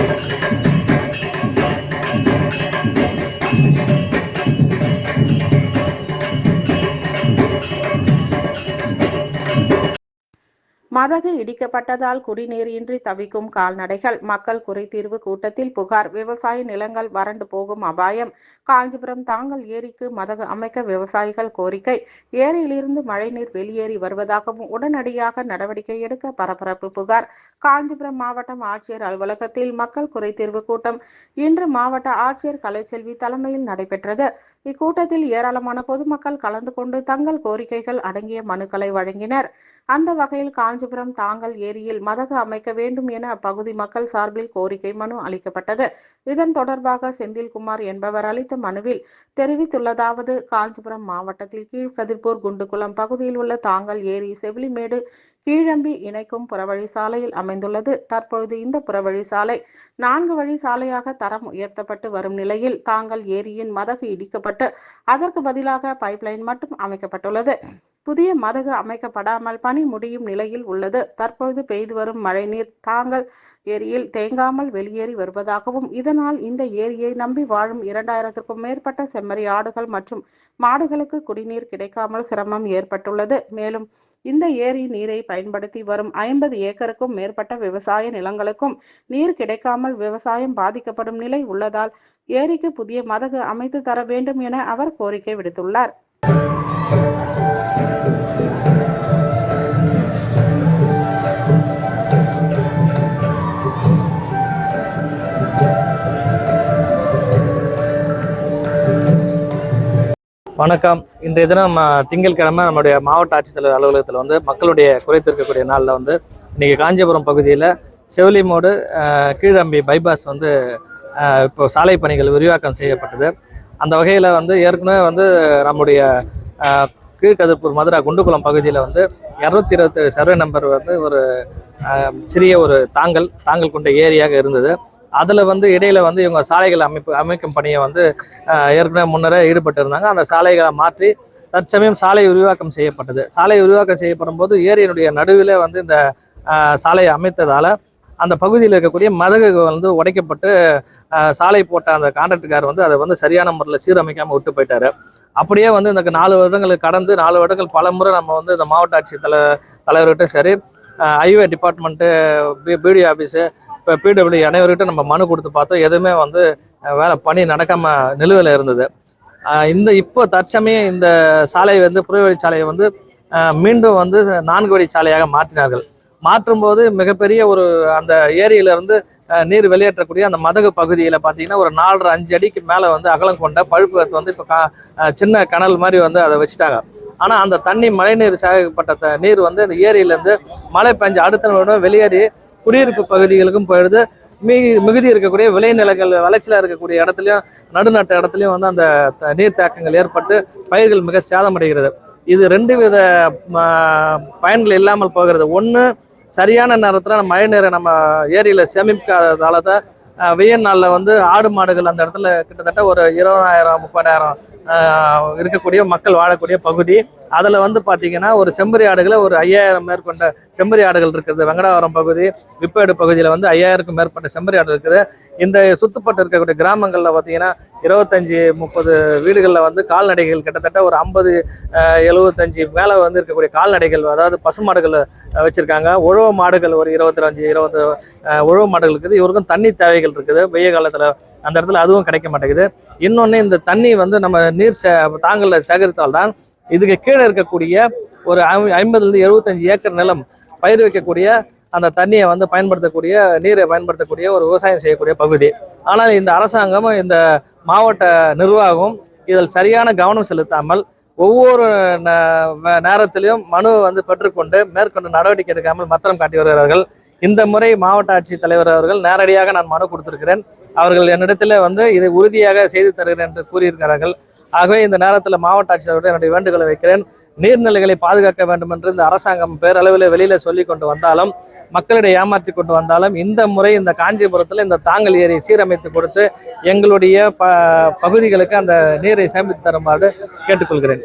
Thank you. மதகு இடிக்கப்பட்டதால் குடிநீரின்றி தவிக்கும் கால்நடைகள். மக்கள் குறைதீர்வு கூட்டத்தில் புகார். விவசாய நிலங்கள் வறண்டு போகும் அபாயம். காஞ்சிபுரம் தாங்கல் ஏரிக்கு மதகு அமைக்க விவசாயிகள் கோரிக்கை. ஏரியிலிருந்து மழைநீர் வெளியேறி வருவதாகவும் உடனடியாக நடவடிக்கை எடுக்க பரபரப்பு புகார். காஞ்சிபுரம் மாவட்டம் ஆட்சியர் அலுவலகத்தில் மக்கள் குறைதீர்வு கூட்டம். இன்று மாவட்ட ஆட்சியர் கலைச்செல்வி தலைமையில் நடைபெற்றது. இக்கூட்டத்தில் ஏராளமான பொதுமக்கள் கலந்து கொண்டு தங்கள் கோரிக்கைகள் அடங்கிய மனுக்களை வழங்கினர். அந்த வகையில் காஞ்சி காஞ்சிபுரம் தாங்கல் ஏரியில் மதகு அமைக்க வேண்டும் என அப்பகுதி மக்கள் சார்பில் கோரிக்கை மனு அளிக்கப்பட்டது. இதன் தொடர்பாக செந்தில்குமார் என்பவர் அளித்த மனுவில் தெரிவித்துள்ளதாவது காஞ்சிபுரம் மாவட்டத்தில் கீழ்கதிர்பூர் குண்டுகுளம் பகுதியில் உள்ள தாங்கல் ஏரி செவிலிமேடு கீழம்பி இணைக்கும் புறவழி சாலையில் அமைந்துள்ளது. தற்பொழுது இந்த புறவழி சாலை நான்கு வழி சாலையாக தரம் உயர்த்தப்பட்டு வரும் நிலையில் தாங்கள் ஏரியின் மதகு இடிக்கப்பட்டு அதற்கு பதிலாக பைப்லைன் மட்டும் அமைக்கப்பட்டுள்ளது. புதிய மதகு அமைக்கப்படாமல் பணி முடியும் நிலையில் உள்ளது. தற்பொழுது பெய்து வரும் மழைநீர் தாங்கள் ஏரியில் தேங்காமல் வெளியேறி வருவதாகவும் இதனால் இந்த ஏரியை நம்பி வாழும் இரண்டாயிரத்திற்கும் மேற்பட்ட செம்மறி ஆடுகள் மற்றும் மாடுகளுக்கு குடிநீர் கிடைக்காமல் சிரமம் ஏற்பட்டுள்ளது. மேலும் இந்த ஏரி நீரை பயன்படுத்தி வரும் ஐம்பது ஏக்கருக்கும் மேற்பட்ட விவசாய நிலங்களுக்கும் நீர் கிடைக்காமல் விவசாயம் பாதிக்கப்படும் நிலை உள்ளதால் ஏரிக்கு புதிய மதகு அமைத்து தர வேண்டும் என அவர் கோரிக்கை விடுத்துள்ளார். வணக்கம். இன்றைய தினம் திங்கட்கிழமை நம்முடைய மாவட்ட ஆட்சித்தலைவர் அலுவலகத்தில் வந்து மக்களுடைய குறைத்திருக்கக்கூடிய நாளில் வந்து இன்றைக்கி காஞ்சிபுரம் பகுதியில் செவிலிமோடு கீழம்பி பைபாஸ் வந்து இப்போ சாலை பணிகள் விரிவாக்கம் செய்யப்பட்டது. அந்த வகையில் வந்து ஏற்கனவே வந்து நம்முடைய கீழ்கதிர்பூர் மதுரா குண்டுகுளம் பகுதியில் வந்து இரநூத்தி இருபத்தேழு சர்வே நம்பர் வந்து ஒரு சிறிய ஒரு தாங்கல் தாங்கல் கொண்ட ஏரியாக இருந்தது. அதில் வந்து இடையில் வந்து இவங்க சாலைகள் அமைப்பு அமைக்கும் பணியை வந்து ஏற்கனவே முன்னரே ஈடுபட்டு இருந்தாங்க அந்த சாலைகளை மாற்றி தற்சமயம் சாலை விரிவாக்கம் செய்யப்பட்டது. சாலை விரிவாக்கம் செய்யப்படும் போது ஏரியினுடைய நடுவில் வந்து இந்த சாலையை அமைத்ததால் அந்த பகுதியில் இருக்கக்கூடிய மதகுகள் வந்து உடைக்கப்பட்டு சாலை போட்ட அந்த கான்ட்ராக்டுக்கார் வந்து அதை வந்து சரியான முறையில் சீரமைக்காமல் விட்டு போயிட்டாரு. அப்படியே வந்து இந்த நாலு வருடங்கள் கடந்து நாலு வருடங்கள் பல முறை நம்ம வந்து இந்த மாவட்ட ஆட்சித்தலை தலைவர்கிட்ட சரி highway department P BDO office இப்போ பிடபிள்யூ அனைவர்கிட்ட நம்ம மனு கொடுத்து பார்த்தோம் எதுவுமே வந்து வேலை பணி நடக்காம நிலுவையில் இருந்தது. இந்த இப்போ தற்சமயம் இந்த சாலை வந்து புறவழி சாலையை வந்து மீண்டும் வந்து நான்கு வழி சாலையாக மாற்றினார்கள். மாற்றும்போது மிகப்பெரிய ஒரு அந்த ஏரியிலிருந்து நீர் வெளியேற்றக்கூடிய அந்த மதகு பகுதியில் பார்த்தீங்கன்னா ஒரு நாலரை அஞ்சு அடிக்கு மேலே வந்து அகலம் கொண்ட பழுப்பு வந்து இப்போ சின்ன கனல் மாதிரி வந்து அதை வச்சுட்டாங்க. ஆனால் அந்த தண்ணி மழைநீர் சேகரிக்கப்பட்ட நீர் வந்து அந்த ஏரியிலேருந்து மழை பெஞ்சு அடுத்த நிமிடம் வெளியேறி குடியிருப்பு பகுதிகளுக்கும் போயிடுது. மிகு மிகுதி இருக்கக்கூடிய விளைநிலங்கள் விளைச்சலாக இருக்கக்கூடிய இடத்துலையும் நடுநாட்டு இடத்துலையும் வந்து அந்த த- நீர் தேக்கங்கள் ஏற்பட்டு பயிர்கள் மிக சேதமடைகிறது. இது ரெண்டு வித பயன்கள் இல்லாமல் போகிறது. ஒன்று சரியான நேரத்தில் மழை நீரை நம்ம ஏரியில் சேமிக்காததால தான் வெயில் நாளில் வந்து ஆடு மாடுகள் அந்த இடத்துல கிட்டத்தட்ட ஒரு இருபதாயிரம் முப்பதாயிரம் இருக்கக்கூடிய மக்கள் வாழக்கூடிய பகுதி. அதில் வந்து பார்த்தீங்கன்னா ஒரு செம்பரி ஆடுகளை ஒரு ஐயாயிரம் மேற்கொண்ட செம்பரி ஆடுகள் இருக்குது. வெங்கடாவரம் பகுதி விப்பேடு பகுதியில் வந்து ஐயாயிரக்கும் மேற்பட்ட செம்பரி ஆடு இருக்குது. இந்த சுத்துப்பட்டு இருக்கக்கூடிய கிராமங்களில் பார்த்தீங்கன்னா இருபத்தஞ்சி முப்பது வீடுகளில் வந்து கால்நடைகள் கிட்டத்தட்ட ஒரு ஐம்பது எழுபத்தஞ்சி மேலே வந்து இருக்கக்கூடிய கால்நடைகள் அதாவது பசுமாடுகள் வச்சுருக்காங்க வச்சிருக்காங்க. உழவு மாடுகள் ஒரு இருபத்தஞ்சு இருபது உழவு மாடுகள் இருக்குது. இவருக்கும் தண்ணி தேவைகள் இருக்குது. வெய்ய காலத்தில் அந்த இடத்துல அதுவும் கிடைக்க மாட்டேங்குது. இன்னொன்று இந்த தண்ணி வந்து நம்ம நீர் சே தாங்கல சேகரித்தால்தான் இதுக்கு கீழே இருக்கக்கூடிய ஒரு ஐ- ஐம்பதுலேருந்து எழுபத்தஞ்சு ஏக்கர் நிலம் பயிர் வைக்கக்கூடிய அந்த தண்ணியை வந்து பயன்படுத்தக்கூடிய நீரை பயன்படுத்தக்கூடிய ஒரு விவசாயம் செய்யக்கூடிய பகுதி. ஆனால் இந்த அரசாங்கமும் இந்த மாவட்ட நிர்வாகம் இதில் சரியான கவனம் செலுத்தாமல் ஒவ்வொரு ந- வ- நேரத்திலையும் மனு வந்து பெற்றுக்கொண்டு மேற்கொண்டு நடவடிக்கை எடுக்காமல் மத்திரம் காட்டி வருகிறார்கள். இந்த முறை மாவட்ட ஆட்சித் தலைவர் அவர்கள் நேரடியாக நான் மனு கொடுத்திருக்கிறேன். அவர்கள் என்னிடத்தில் வந்து இதை உறுதியாக செய்து தருகிறேன் என்று கூறியிருக்கிறார்கள். ஆகவே இந்த நேரத்தில் மாவட்ட ஆட்சித்தலைவர்கள் என்னுடைய வேண்டுகோளை வைக்கிறேன். நீர்நிலைகளை பாதுகாக்க வேண்டும் என்று இந்த அரசாங்கம் பேரளவில் வெளியில சொல்லி கொண்டு வந்தாலும் மக்களிடையே ஏமாற்றி கொண்டு வந்தாலும் இந்த முறை இந்த காஞ்சிபுரத்தில் இந்த தாங்கல் ஏரியை சீரமைத்து கொடுத்து எங்களுடைய ப பகுதிகளுக்கு அந்த நீரை சேமித்து தருமாறு கேட்டுக்கொள்கிறேன்.